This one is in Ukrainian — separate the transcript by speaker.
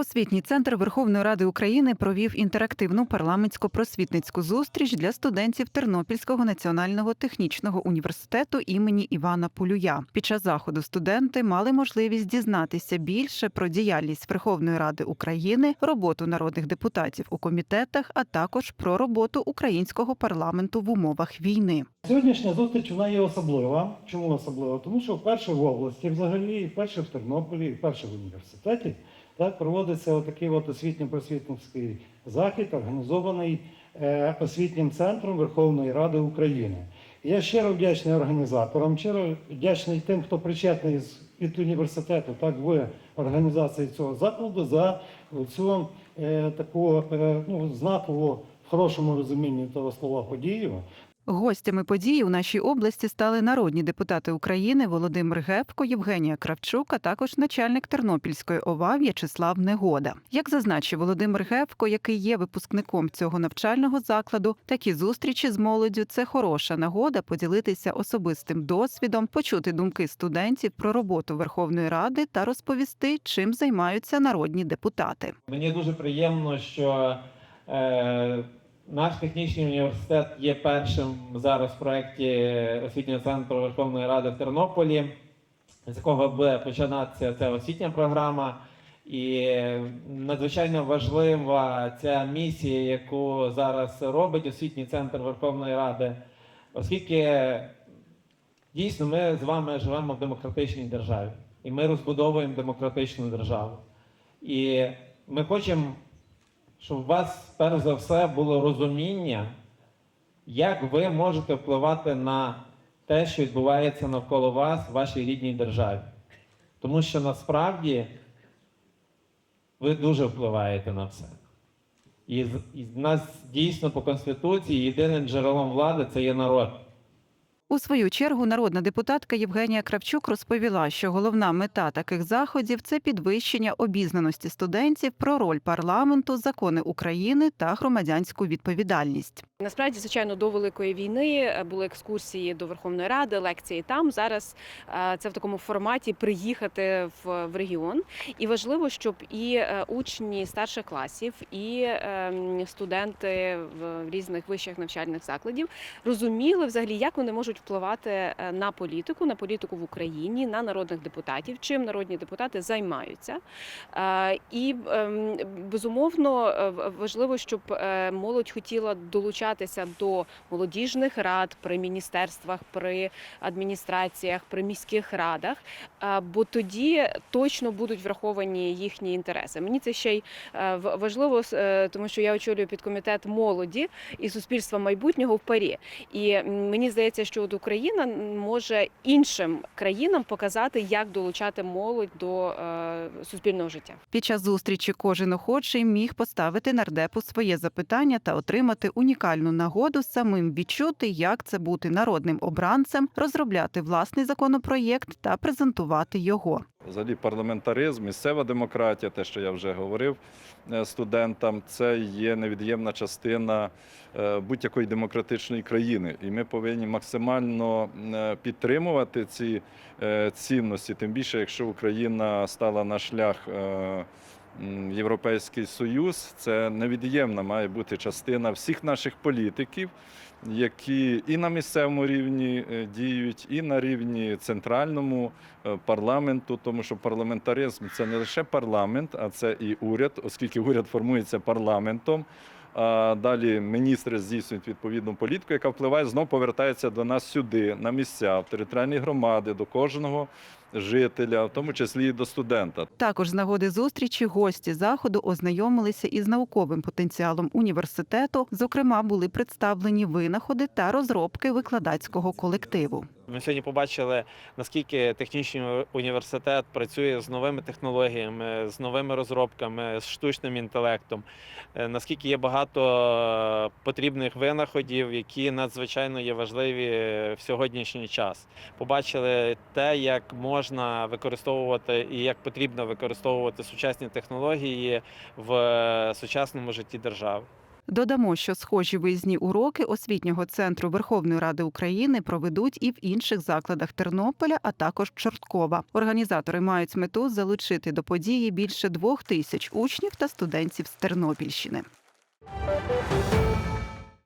Speaker 1: Освітній центр Верховної Ради України провів інтерактивну парламентсько-просвітницьку зустріч для студентів Тернопільського національного технічного університету імені Івана Полюя. Під час заходу студенти мали можливість дізнатися більше про діяльність Верховної Ради України, роботу народних депутатів у комітетах, а також про роботу українського парламенту в умовах війни.
Speaker 2: Сьогоднішня зустріч вона є особлива. Чому особлива? Тому що вперше в області, взагалі, вперше в Тернополі, вперше в університеті так, проводиться отакий от освітньо-просвітницький захід, організований е, освітнім центром Верховної Ради України. Я щиро вдячний організаторам, щиро вдячний тим, хто причетний з- від університету, так в організації цього закладу за цю е, таку е, ну, знакову в хорошому розумінні того слова подію.
Speaker 1: Гостями події у нашій області стали народні депутати України Володимир Гевко, Євгенія Кравчук, а також начальник Тернопільської ОВА В'ячеслав Негода. Як зазначив Володимир Гевко, який є випускником цього навчального закладу, такі зустрічі з молоддю це хороша нагода поділитися особистим досвідом, почути думки студентів про роботу Верховної Ради та розповісти, чим займаються народні депутати.
Speaker 3: Мені дуже приємно, що е, наш технічний університет є першим зараз в проєкті освітнього центру Верховної Ради в Тернополі, з якого буде починатися ця освітня програма. І надзвичайно важлива ця місія, яку зараз робить освітній центр Верховної Ради, оскільки дійсно ми з вами живемо в демократичній державі, і ми розбудовуємо демократичну державу. І ми хочемо, щоб у вас перш за все було розуміння, як ви можете впливати на те, що відбувається навколо вас в вашій рідній державі. Тому що насправді ви дуже впливаєте на все. І, в нас дійсно по Конституції єдиним джерелом влади це є народ.
Speaker 1: У свою чергу народна депутатка Євгенія Кравчук розповіла, що головна мета таких заходів це підвищення обізнаності студентів про роль парламенту, закони України та громадянську відповідальність.
Speaker 4: Насправді, звичайно, до великої війни е, були екскурсії до Верховної Ради, лекції там. Зараз е, це в такому форматі приїхати в, регіон. І важливо, щоб і е, учні старших класів, і ем, студенти в різних вищих навчальних закладів розуміли взагалі, як вони можуть впливати на політику, на політику в Україні, на народних депутатів, чим народні депутати займаються. І ем, безумовно важливо, щоб молодь хотіла долучатися до молодіжних рад при міністерствах, при адміністраціях, при міських радах, е, бо тоді точно будуть враховані їхні інтереси. Мені це ще й е, важливо, е, тому що я очолюю підкомітет молоді і суспільства майбутнього в парі. І мені здається, що от Україна може іншим країнам показати, як долучати молодь до суспільного життя.
Speaker 1: Під час зустрічі кожен охочий міг поставити нардепу своє запитання та отримати унікальну нагоду самим відчути, як це бути народним обранцем, розробляти власний законопроєкт та презентувати його.
Speaker 5: Взагалі парламентаризм, місцева демократія, те, що я вже говорив е, студентам, це є невід'ємна частина е, будь-якої демократичної країни. І ми повинні максимально е, підтримувати ці цінності, тим більше, якщо Україна стала на шлях. Європейський Союз це невід'ємна має бути частина всіх наших політиків, які і на місцевому рівні е, діють, і на рівні центральному е, парламенту, тому що парламентаризм це не лише парламент, а це і уряд, оскільки уряд формується парламентом. А далі міністри здійснюють відповідну політику, яка впливає, знов повертається до нас сюди, на місця, в територіальні громади, до кожного жителя, в тому числі і до студента.
Speaker 1: Також з нагоди зустрічі гості заходу ознайомилися із науковим потенціалом університету. Зокрема, були представлені винаходи та розробки викладацького колективу.
Speaker 3: Ми сьогодні побачили, наскільки технічний університет працює з новими технологіями, з новими розробками, з штучним інтелектом, е, наскільки є багато е, потрібних винаходів, які надзвичайно є важливі в сьогоднішній час. Побачили те, як можна використовувати і як потрібно використовувати сучасні технології в е, сучасному житті держави.
Speaker 1: Додамо, що схожі виїзні уроки освітнього центру Верховної Ради України проведуть і в інших закладах Тернополя, а також Чорткова. Організатори мають мету залучити до події більше двох тисяч учнів та студентів з Тернопільщини.